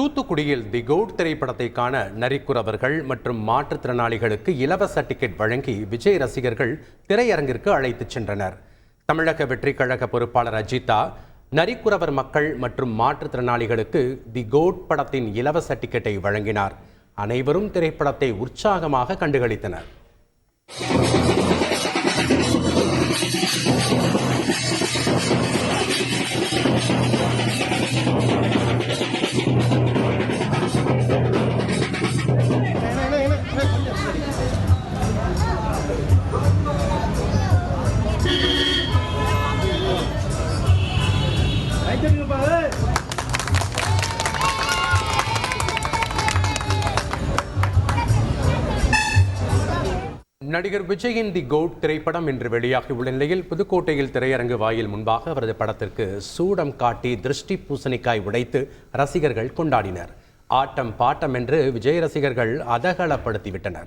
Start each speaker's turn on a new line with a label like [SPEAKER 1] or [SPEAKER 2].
[SPEAKER 1] தூத்துக்குடியில் தி கோட் திரைப்படத்தை காண நரிக்குறவர்கள் மற்றும் மாற்றுத்திறனாளிகளுக்கு இலவச டிக்கெட் வழங்கி விஜய் ரசிகர்கள் திரையரங்கிற்கு அழைத்துச் சென்றனர். தமிழக வெற்றி கழக பொறுப்பாளர் அஜிதா நரிக்குறவர் மக்கள் மற்றும் மாற்றுத்திறனாளிகளுக்கு தி கோட் படத்தின் இலவச டிக்கெட்டை வழங்கினார். அனைவரும் திரைப்படத்தை உற்சாகமாக கண்டுகளித்தனர். நடிகர் விஜயின் தி கோட் திரைப்படம் இன்று வெளியாகியுள்ள நிலையில் புதுக்கோட்டையில் திரையரங்கு வாயில் முன்பாக அவரது படத்திற்கு சூடம் காட்டி திருஷ்டி பூசணிக்காய் உடைத்து ரசிகர்கள் கொண்டாடினர். ஆட்டம் பாட்டம் என்று விஜய் ரசிகர்கள் அதகலப்படுத்திவிட்டனர்.